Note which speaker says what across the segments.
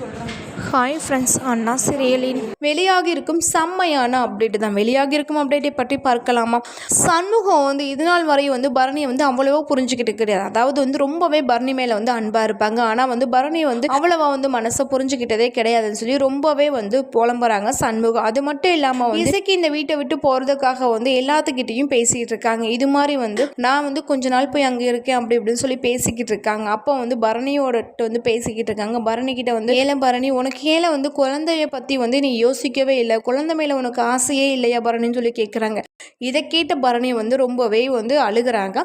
Speaker 1: சொல்கிறாங்க
Speaker 2: hi friends அண்ணா சிரியலின் வெளியாகி இருக்கும் செம்மையான அப்டேட் தான். வெளியாகி இருக்கும் அப்டேட்டை பற்றி பார்க்கலாமா? சண்முகம் வந்து இதுநாள் வரை வந்து பரணியை வந்து அவ்வளவோ புரிஞ்சுக்கிட்டு கிடையாது அதாவது வந்து ரொம்பவே பரணி மேலே வந்து அன்பாக இருப்பாங்க. ஆனால் வந்து பரணி வந்து அவ்வளவா வந்து மனசை புரிஞ்சுக்கிட்டதே கிடையாதுன்னு சொல்லி ரொம்பவே வந்து புலம்புறாங்க சண்முகம். அது மட்டும் இல்லாமல் வந்து இசைக்கு இந்த வீட்டை விட்டு போகிறதுக்காக வந்து எல்லாத்துக்கிட்டையும் பேசிக்கிட்டு இருக்காங்க. இது மாதிரி வந்து நான் வந்து கொஞ்ச நாள் போய் அங்கே இருக்கேன் அப்படி இப்படின்னு சொல்லி பேசிக்கிட்டு இருக்காங்க. அப்போ வந்து பரணியோட வந்து பேசிக்கிட்டு இருக்காங்க. பரணி கிட்ட வந்து ஏலம் பரணி உனக்கு ஏல வந்து குழந்தைய பற்றி வந்து நீ யோசிக்கவே இல்லை. குழந்தை மேலே உனக்கு ஆசையே இல்லையா பரணின்னு சொல்லி கேட்குறாங்க இதை கேட்ட பரணி வந்து ரொம்பவே வந்து அழுகுறாங்க.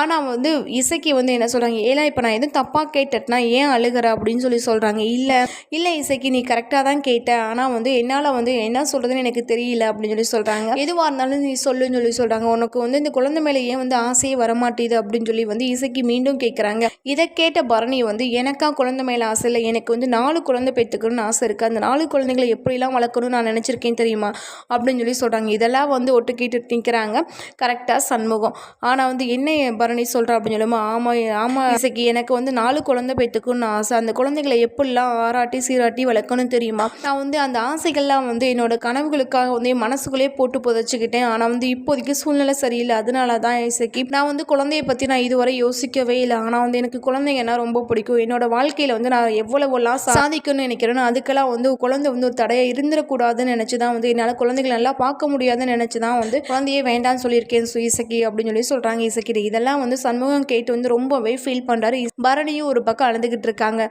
Speaker 2: ஆனால் வந்து இசைக்கு வந்து என்ன சொல்கிறாங்க ஏலா இப்போ நான் எதுவும் தப்பாக கேட்டேன்னா ஏன் அழுகுற? அப்படின்னு சொல்லி சொல்கிறாங்க இல்லை இல்லை இசைக்கு நீ கரெக்டாக தான் கேட்ட. ஆனால் வந்து என்னால் வந்து என்ன சொல்கிறதுன்னு எனக்கு தெரியல. அப்படின்னு சொல்லி சொல்கிறாங்க எதுவாக இருந்தாலும் நீ சொல்லுன்னு சொல்லி சொல்கிறாங்க உனக்கு வந்து இந்த குழந்தை மேலே ஏன் வந்து ஆசையே வரமாட்டேது? அப்படின்னு சொல்லி வந்து இசைக்கு மீண்டும் கேட்குறாங்க இதை கேட்ட பரணி வந்து எனக்கா குழந்தை மேலே ஆசை இல்லை. எனக்கு வந்து நாலு குழந்தை பெற்றுக்கணும்னு ஆசை இருக்குது அந்த நாலு குழந்தைங்களை எப்படிலாம் வளர்க்கணும்னு நான் நினச்சிருக்கேன் தெரியுமா? அப்படின்னு சொல்லி சொல்கிறாங்க இதெல்லாம் வந்து ஒட்டு கேட்டு நிற்கிறாங்க கரெக்டாக சண்முகம். ஆனால் வந்து என்ன பரணி சொல்கிறா அப்படின்னு சொல்லுமா? ஆமாம் ஆமாம் இசைக்கு எனக்கு வந்து நாலு குழந்தை பெற்றுக்கணும்னு ஆசை. அந்த குழந்தைகளை எப்படிலாம் ஆராட்டி சீராட்டி வளர்க்கணும் தெரியுமா? நான் வந்து அந்த ஆசைகள்லாம் வந்து என்னோட கனவுகளுக்காக வந்து என் மனசுக்குள்ளே போட்டு புதைச்சிக்கிட்டேன். ஆனால் வந்து இப்போதைக்கு சூழ்நிலை சரியில்லை. அதனால தான் இசைக்கு நான் வந்து குழந்தைய பற்றி நான் இதுவரை யோசிக்கவே இல்லை. ஆனால் வந்து எனக்கு குழந்தைங்கன்னா ரொம்ப பிடிக்கும். என்னோட வாழ்க்கையில் வந்து நான் எவ்வளவோலாம் சாதிக்கணும்னு நினைக்கிறேனோ அதுக்கெல்லாம் வந்து குழந்தை வந்து ஒரு தடையாக இருந்துடக்கூடாதுன்னு நினச்சி தான் வந்து என்னால் குழந்தைகளை நல்லா பார்க்க முடியாதுன்னு நினச்சி தான் வந்து குழந்தையே வேண்டாம்னு சொல்லியிருக்கேன் சு இசக்கி அப்படின்னு சொல்லி சொல்கிறாங்க இசக்கி இதெல்லாம் வந்து சண்முகம் கேட்டு வந்து ரொம்பவே ஃபீல் பண்ணுறாரு பரணியும் ஒரு பக்கம் அழுதுகிட்டு இருக்காங்க.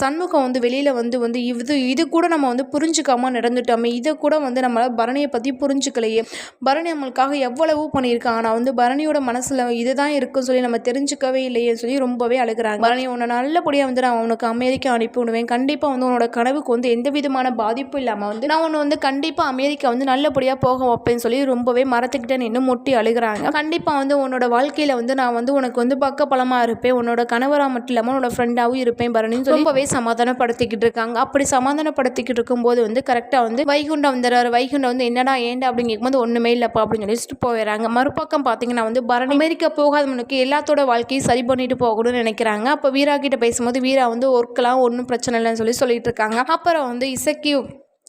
Speaker 2: சண்முகம் வந்து வெளியில் வந்து வந்து இது இது கூட நம்ம வந்து புரிஞ்சுக்காம நடந்துட்டோமே இதை கூட வந்து நம்மளால் பரணியை பற்றி புரிஞ்சுக்கலையே. பரணி நம்மளுக்காக எவ்வளவோ பண்ணியிருக்காங்க ஆனால் வந்து பரணியோட மனசில் இதுதான் இருக்குன்னு சொல்லி நம்ம தெரிஞ்சுக்கவே இல்லையேன்னு சொல்லி ரொம்பவே அழுகிறாங்க. பரணி உன்னை நல்லபடியாக வந்து நான் உனக்கு அமெரிக்கா அனுப்பி விடுவேன். கண்டிப்பாக வந்து உன்னோட கனவுக்கு வந்து எந்த விதமான பாதிப்பும் இல்லாமல் வந்து நான் உன்னை வந்து கண்டிப்பாக அமெரிக்கா வந்து நல்லபடியாக போக வைப்பேன்னு சொல்லி ரொம்பவே மரத்துக்கிட்ட நின்று முட்டி அழுகிறாங்க. கண்டிப்பாக வந்து உன்னோட வாழ்க்கையில் வந்து நான் வந்து உனக்கு வந்து பக்க பலமாக இருப்பேன். உன்னோட கணவராக மட்டும் இல்லாமல் உன்னோட ஃப்ரெண்டாகவும் இருப்பேன் பரணின்னு ரொம்பவே சமாதானப்படுத்திக்கிட்டு இருக்காங்க. அப்படி சமாதானப்படுத்திக்கிட்டு இருக்கும்போது வந்து கரெக்டாக வந்து வைகுண்டம் வந்துடுறாரு. வைகுண்டம் வந்து என்னடா ஏண்டா அப்படின்னு கேட்கும்போது ஒன்றுமே இல்லைப்பா அப்படின்னு சொல்லிட்டு போயிடுறாங்க. மறுபக்கம் பார்த்தீங்கன்னா வந்து பரணி அமெரிக்கா போகாதவனுக்கு எல்லாத்தோட வாழ்க்கையும் சரி பண்ணிட்டு போகணும்னு நினைக்கிறாங்க. அப்போ வீரா கிட்ட பேசும்போது வீரா வந்து ஒர்க்கெலாம் ஒன்றும் பிரச்சனை இல்லைன்னு சொல்லி சொல்லிட்டு இருக்காங்க. அப்புறம் வந்து இசக்கி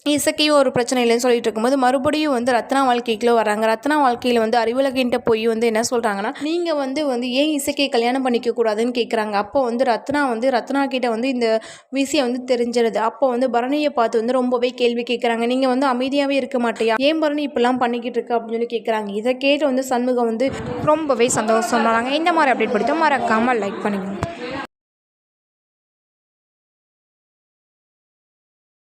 Speaker 2: இசக்கையும் ஒரு பிரச்சனை இல்லைன்னு சொல்லிட்டு இருக்கும்போது மறுபடியும் வந்து ரத்னா வாழ்க்கைக்குள்ளே வராங்க. ரத்னா வாழ்க்கையில் வந்து அறிவுலகின்ட்ட போய் வந்து என்ன சொல்கிறாங்கன்னா நீங்கள் வந்து வந்து ஏன் இசைக்கை கல்யாணம் பண்ணிக்க கூடாதுன்னு கேட்குறாங்க அப்போ வந்து ரத்னா வந்து ரத்னா கிட்ட வந்து இந்த விஷயம் வந்து தெரிஞ்சிருது. அப்போ வந்து பரணியை பார்த்து வந்து ரொம்பவே கேள்வி கேட்குறாங்க நீங்கள் வந்து அமைதியாகவே இருக்க மாட்டியா? ஏன் பரணி இப்படிலாம் பண்ணிக்கிட்டு இருக்கு? அப்படின்னு சொல்லி கேட்குறாங்க இதை கேட்டு வந்து சண்முகம் வந்து ரொம்பவே சந்தோஷம் இந்த மாதிரி அப்டேட் பிடித்தா மறக்காமல் லைக் பண்ணிக்கணும்